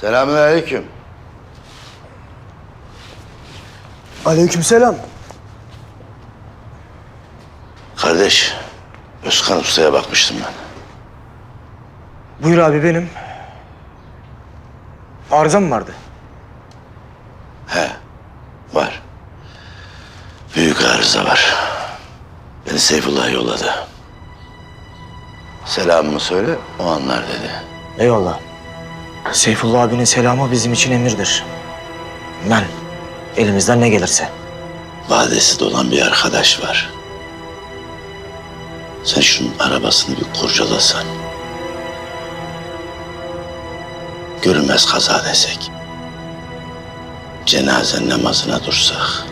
Selamünaleyküm. Aleykümselam. Kardeş, Özkan Usta'ya bakmıştım ben. Buyur abi benim. Arıza mı vardı? He, var. Büyük arıza var. Beni Seyfullah yolladı. Selamımı söyle, o anlar dedi. Eyvallah. Seyfullah abinin selamı bizim için emirdir. Ben elimizden ne gelirse. Vadesi dolan bir arkadaş var. Sen şunun arabasını bir kurcalasan. Görünmez kaza desek. Cenaze namazına dursak.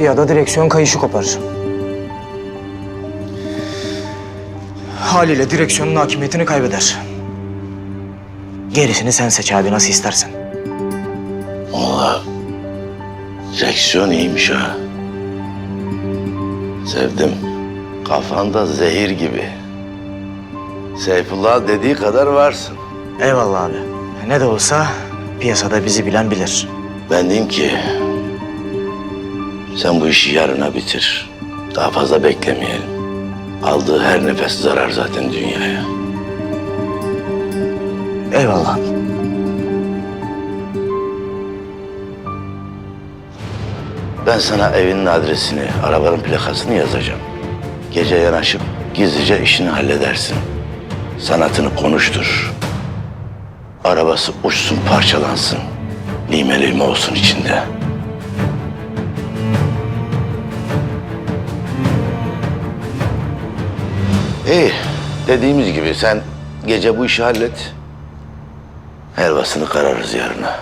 Ya da direksiyon kayışı kopar. Haliyle direksiyonun hakimiyetini kaybeder. Gerisini sen seç abi nasıl istersen. Valla direksiyon iyiymiş ha. Sevdim. Kafanda zehir gibi. Seyfullah dediği kadar varsın. Eyvallah abi. Ne de olsa piyasada bizi bilen bilir. Ben diyeyim ki sen bu işi yarına bitir. Daha fazla beklemeyelim. Aldığı her nefes zarar zaten dünyaya. Eyvallah. Ben sana evinin adresini, arabanın plakasını yazacağım. Gece yanaşıp gizlice işini halledersin. Sanatını konuştur. Arabası uçsun parçalansın. Lime lime olsun içinde. İyi. Dediğimiz gibi sen gece bu işi hallet. Helvasını kararız yarına.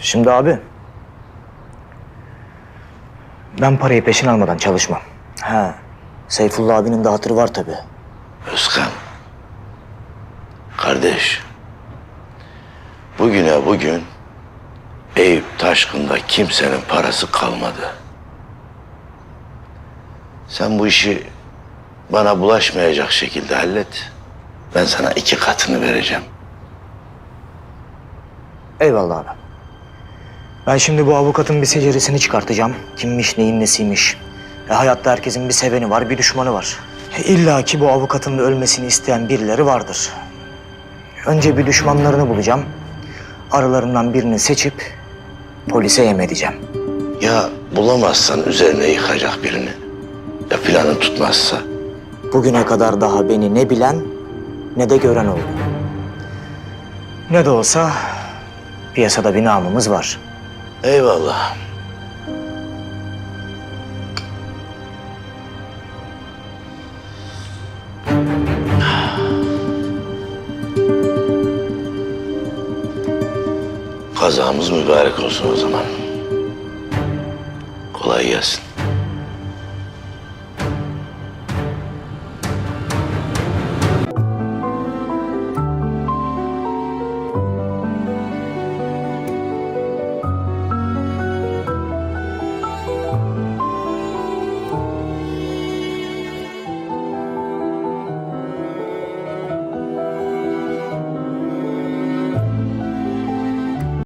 Şimdi abi. Ben parayı peşin almadan çalışmam. Ha. Seyfullah abinin de hatırı var tabii. Özkan. Kardeş. Bugüne bugün Eyüp Taşkın'da kimsenin parası kalmadı. Sen bu işi bana bulaşmayacak şekilde hallet. Ben sana iki katını vereceğim. Eyvallah abi. Ben şimdi bu avukatın bir seceresini çıkartacağım. Kimmiş, neyin nesiymiş. E, hayatta herkesin bir seveni var, bir düşmanı var. E, İlla ki bu avukatın da ölmesini isteyen birileri vardır. Önce bir düşmanlarını bulacağım. Aralarından birini seçip polise yem edeceğim. Ya bulamazsan üzerine yıkacak birini. Ya planın tutmazsa. Bugüne kadar daha beni ne bilen ne de gören oldu. Ne de olsa piyasada bir namımız var. Eyvallah. Kazamız mübarek olsun o zaman. Kolay gelsin.